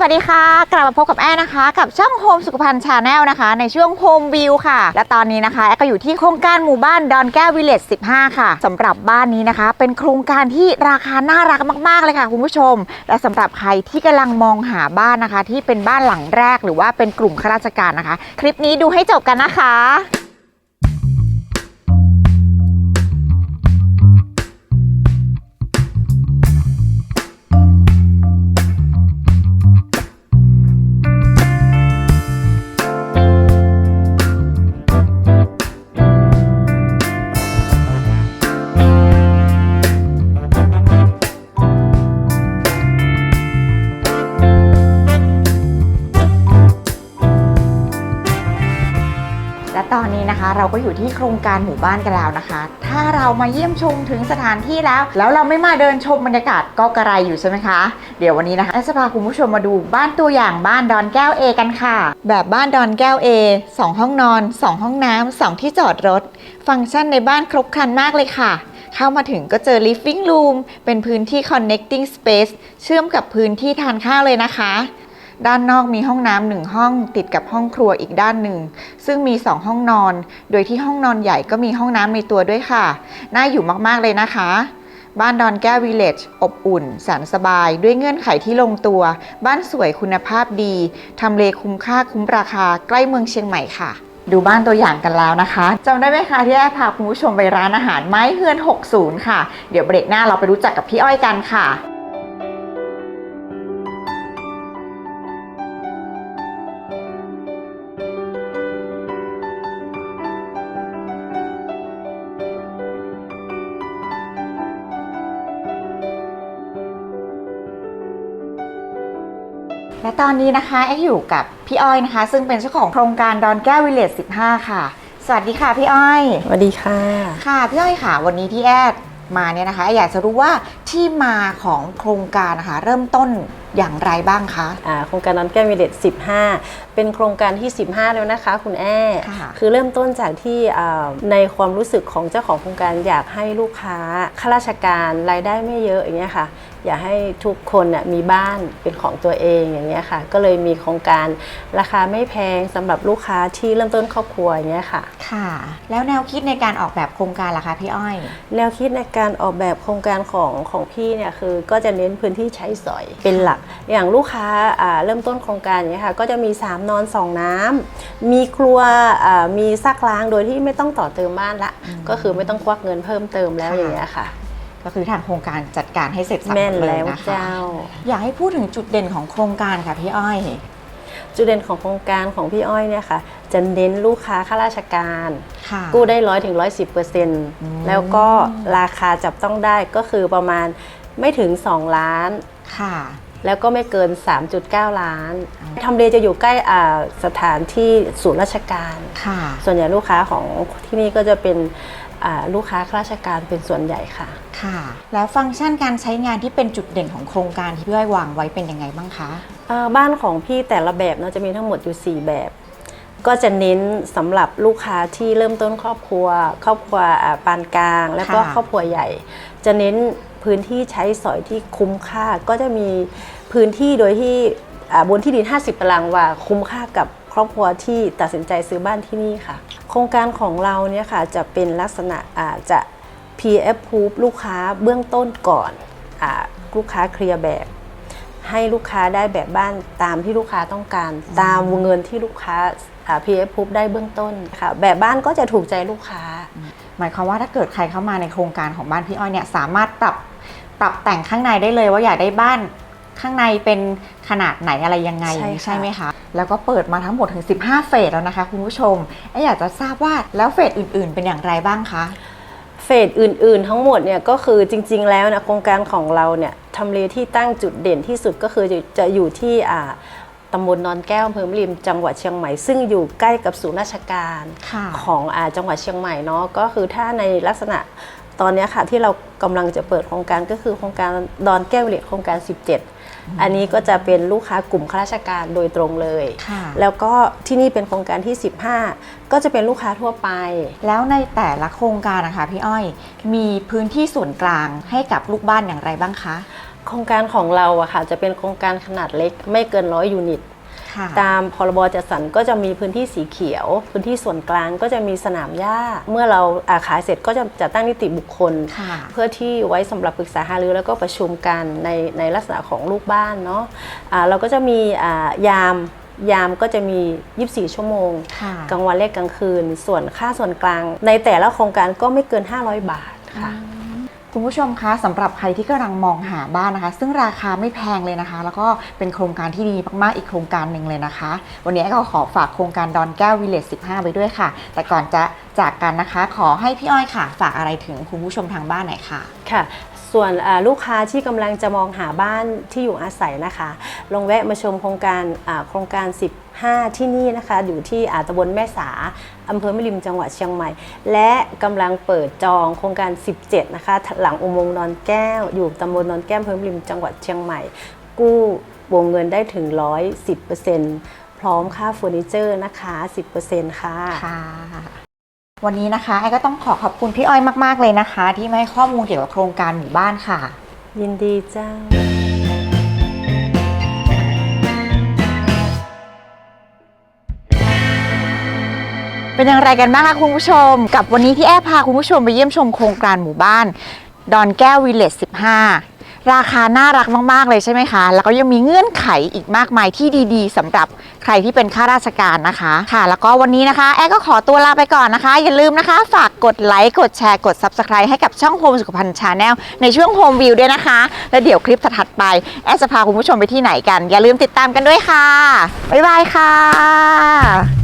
สวัสดีค่ะ กลับมาพบกับแอร์นะคะ กับช่องโฮมสุขภัณฑ์ชาแนลนะคะ ในช่วงโฮมวิวค่ะ และตอนนี้นะคะแอร์ก็อยู่ที่โครงการหมู่บ้านดอนแก้ววิลเลจ15 ค่ะสำหรับบ้านนี้นะคะ เป็นโครงการที่ราคาน่ารักมากๆเลยค่ะคุณผู้ชม และสำหรับใครที่กำลังมองหาบ้านนะคะ ที่เป็นบ้านหลังแรกหรือว่าเป็นกลุ่มข้าราชการนะคะ คลิปนี้ดูให้จบกันนะคะ ตอนนี้นะคะ เราก็อยู่ที่โครงการหมู่บ้านกันแล้วนะคะ ถ้าเรามาเยี่ยมชมถึงสถานที่แล้ว แล้วเราไม่มาเดินชมบรรยากาศก็กระไรอยู่ใช่ไหมคะ เดี๋ยววันนี้นะคะจะพาคุณผู้ชมมาดูบ้านตัวอย่างบ้านดอนแก้ว A กันค่ะ แบบบ้านดอนแก้ว A 2 ห้องนอน 2 ห้องน้ำ2ที่จอดรถ ฟังก์ชันในบ้านครบครันมากเลยค่ะเข้ามาถึงก็เจอ living room เป็นพื้นที่ connecting space เชื่อมกับพื้นที่ทานข้าวเลยนะคะ ด้านนอกมีห้องน้ำหนึ่งห้องติดกับห้องครัวอีกด้านหนึ่ง ซึ่งมี 2 ห้องนอน โดยที่ห้องนอนใหญ่ก็มีห้องน้ำในตัวด้วยค่ะ น่าอยู่มากๆเลยนะคะ บ้านดอนแก้ววิลเลจอบอุ่นแสนสบาย ด้วยเงื่อนไขที่ลงตัว บ้านสวยคุณภาพดีทำเลคุ้มค่าคุ้มราคา ใกล้เมืองเชียงใหม่ค่ะดูบ้านตัวอย่างกันแล้วนะคะจำได้ไหมคะที่แอพาคุณผู้ชมไปร้านอาหารไม้เฮือน 60 ค่ะ เดี๋ยวเบรกหน้าเราไปรู้จักกับพี่อ้อยกันค่ะ และตอนนี้นะคะแอ๊กอยู่กับพี่อ้อยนะคะ ซึ่งเป็นเจ้าของโครงการดอนแก้ววิลเลจ15 ค่ะ สวัสดีค่ะพี่อ้อยสวัสดีค่ะ ค่ะพี่อ้อยค่ะ วันนี้ที่แอดมาเนี่ยนะคะ อยากจะรู้ว่าที่มาของโครงการนะคะเริ่มต้นอย่างไรบ้างคะอ่าโครงการนอนแก้ววิเลต15 เป็นโครงการที่ 15 แล้วนะคะ คุณแอ้ค่ะคือเริ่มต้นจากที่อ่าในความรู้สึกของเจ้าของโครงการอยากให้ลูกค้าข้าราชการรายได้ไม่เยอะอย่างเงี้ยค่ะอยากให้ทุกคนน่ะมีบ้านเป็นของตัวเองอย่างเงี้ยค่ะ ก็เลยมีโครงการราคาไม่แพงสำหรับลูกค้าที่เริ่มต้นครอบครัวอย่างเงี้ยค่ะ ค่ะ แล้วแนวคิดในการออกแบบโครงการล่ะคะพี่อ้อย แนวคิดในการออกแบบโครงการของของพี่เนี่ยคือก็จะเน้นพื้นที่ใช้สอยเป็นหลัก อย่างลูกค้าอ่าเริ่มต้นโครงการอย่างเงี้ยค่ะก็จะมี 3 นอน 2 น้ำมีครัวอ่ามีซักล้างโดยที่ไม่ต้องต่อเติมบ้านละอืมก็คือไม่ต้องควักเงินเพิ่มเติมแล้วค่ะ อย่างเงี้ยค่ะ ก็คือทางโครงการจัดการให้เสร็จสับแม่นเลยแล้วนะคะ เจ้า อยากให้พูดถึงจุดเด่นของโครงการค่ะพี่อ้อย จุดเด่นของโครงการของพี่อ้อยเนี่ยค่ะ จะเน้นลูกค้าข้าราชการ ค่ะ กู้ได้ร้อยถึงร้อยสิบเปอร์เซ็นต์ม แล้วก็ราคาจับต้องได้ก็คือประมาณไม่ถึง 2 ล้าน ค่ะ แล้วก็ไม่เกิน 3.9 ล้าน อ๋อ ทำเลจะอยู่ใกล้อ่าสถานที่ศูนย์ราชการ ค่ะ ส่วนใหญ่ลูกค้าของที่นี่ก็จะเป็นอ่า ลูกค้าข้าราชการเป็นส่วนใหญ่ค่ะ ค่ะ แล้วฟังก์ชันการใช้งานที่เป็นจุดเด่นของโครงการที่พี่อ้อยวางไว้เป็นยังไงบ้างคะอ่าบ้านของพี่แต่ละแบบเนาะจะมีทั้งหมดอยู่ 4 แบบ ก็จะเน้นสำหรับลูกค้าที่เริ่มต้นครอบครัว ครอบครัวอ่าปานกลาง แล้วก็ค่ะครอบครัวใหญ่ จะเน้นพื้นที่ใช้สอยที่คุ้มค่า ก็จะมีพื้นที่โดยที่อ่าบนที่ดิน 50 ตารางวาคุ้มค่ากับครอบครัวที่ตัดสินใจซื้อบ้านที่นี่ค่ะโค รงการของเราเนี่ยค่ะจะเป็นลักษณะอาจะ PF proof ลูกค้าเบื้องต้นก่อนอลูกค้าเคลียร์แบบ ให้ลูกค้าได้แบบบ้านตามที่ลูกค้าต้องการ ตามวงเงินที่ลูกค้าอ่า PF proof ได้เบื้องต้นค่ะแบบบ้านก็จะถูกใจลูกค้า หมายความว่าถ้าเกิดใครเข้ามาในโครงการของบ้านพี่อ้อยเนี่ยสามารถปรับปรับแต่งข้างในได้เลยว่าอยากได้บ้าน ข้างในเป็นขนาดไหนอะไรยังไงใช่ค่ะ ใช่ไหมคะ แล้วก็เปิดมาทั้งหมดถึง 15 เฟสแล้วนะคะคุณผู้ชมเอ๊ะอยากจะทราบว่าแล้วเฟสอื่น ๆ เป็นอย่างไรบ้างคะ เฟสอื่น ๆ ทั้งหมดเนี่ยก็คือจริง ๆ แล้วนะโครงการของเราเนี่ยทำเลที่ตั้งจุดเด่นที่สุดก็คือจะจะอยู่ที่อ่าตำบลนอนแก้วอำเภอแม่ริมจังหวัดเชียงใหม่ ซึ่งอยู่ใกล้กับศูนย์ราชการ ค่ะ ของอาจังหวัดเชียงใหม่เนาะก็คือถ้าในลักษณะตอนเนี้ยค่ะที่เรากำลังจะเปิดโครงการก็คือโครงการดอนแก้วเหล็กโครงการ 17 อันนี้ก็จะเป็นลูกค้ากลุ่มข้าราชการโดยตรงเลยค่ะแล้วก็ที่นี่เป็นโครงการที่ 15 ก็จะเป็นลูกค้าทั่วไป แล้วในแต่ละโครงการนะคะพี่อ้อย มีพื้นที่ส่วนกลางให้กับลูกบ้านอย่างไรบ้างคะ โครงการของเราอะค่ะจะเป็นโครงการขนาดเล็กไม่เกินร้อยยูนิตค่ะ ตามพรบจัดสรรก็จะมีพื้นที่สีเขียว พื้นที่ส่วนกลางก็จะมีสนามหญ้า เมื่อเราอาขายเสร็จก็จะจัดตั้งนิติบุคคลค่ะเพื่อที่ไว้สำหรับปรึกษาหารือแล้วก็ประชุมกันในในลักษณะของลูกบ้านเนาะะเราก็จะมีอ่ายามยามก็จะมี 24 ชั่วโมงค่ะกลางวันและกลางคืน ส่วนค่าส่วนกลาง ในแต่ละโครงการก็ไม่เกิน 500 บาทค่ะ คุณผู้ชมคะสำหรับใครที่กำลังมองหาบ้านนะคะ ซึ่งราคาไม่แพงเลยนะคะ แล้วก็เป็นโครงการที่ดีมากๆอีกโครงการหนึ่งเลยนะคะ วันนี้ก็ขอฝากโครงการดอนแก้ววิลเลจ15 ไปด้วยค่ะ แต่ก่อนจะจากกันนะคะ ขอให้พี่อ้อยค่ะ ฝากอะไรถึงคุณผู้ชมทางบ้านหน่อยค่ะค่ะ ส่วนลูกค้าที่กำลังจะมองหาบ้านที่อยู่อาศัยนะคะ ลงแวะมาชมโครงการโครงการ 15 ที่นี่นะคะ อยู่ที่ตำบลแม่สาอำเภอม่ริมจังหวัดเชียงใหม่ และกำลังเปิดจองโครงการ 17 นะคะ หลังอุโมงค์นอนแก้ว อยู่ตำบลนอนแก้วอำเภอม่ริมจังหวัดเชียงใหม่ กู้วงเงินได้ถึง 110%พร้อมค่าเฟอร์นิเจอร์นะคะ 10%ค่ะค่ะ วันนี้นะคะไอ้ก็ต้องขอขอบคุณพี่อ้อยมาก ๆ เลยนะคะ ที่มาให้ข้อมูลเกี่ยวกับโครงการหมู่บ้านค่ะ ยินดีเจ้า เป็นอย่างไรกันบ้างคะคุณผู้ชม กับวันนี้ที่แอบพาคุณผู้ชมไปเยี่ยมชมโครงการหมู่บ้าน ดอนแก้ววิลเลจ15 ราคาน่ารักมาก ๆ เลยใช่ไหมคะ แล้วก็ยังมีเงื่อนไขอีกมากมายที่ดีๆสำหรับใครที่เป็นข้าราชการนะคะ ค่ะ แล้วก็วันนี้นะคะ แอร์ก็ขอตัวลาไปก่อนนะคะ อย่าลืมนะคะ ฝากกดไลค์ กดแชร์ กด Subscribe ให้กับช่องโฮมสุขภัณฑ์ชาแนลในช่วงโฮมวิวด้วยนะคะ แล้วเดี๋ยวคลิปถัดๆไป แอร์จะพาคุณผู้ชมไปที่ไหนกัน อย่าลืมติดตามกันด้วยค่ะ บ๊ายบายค่ะ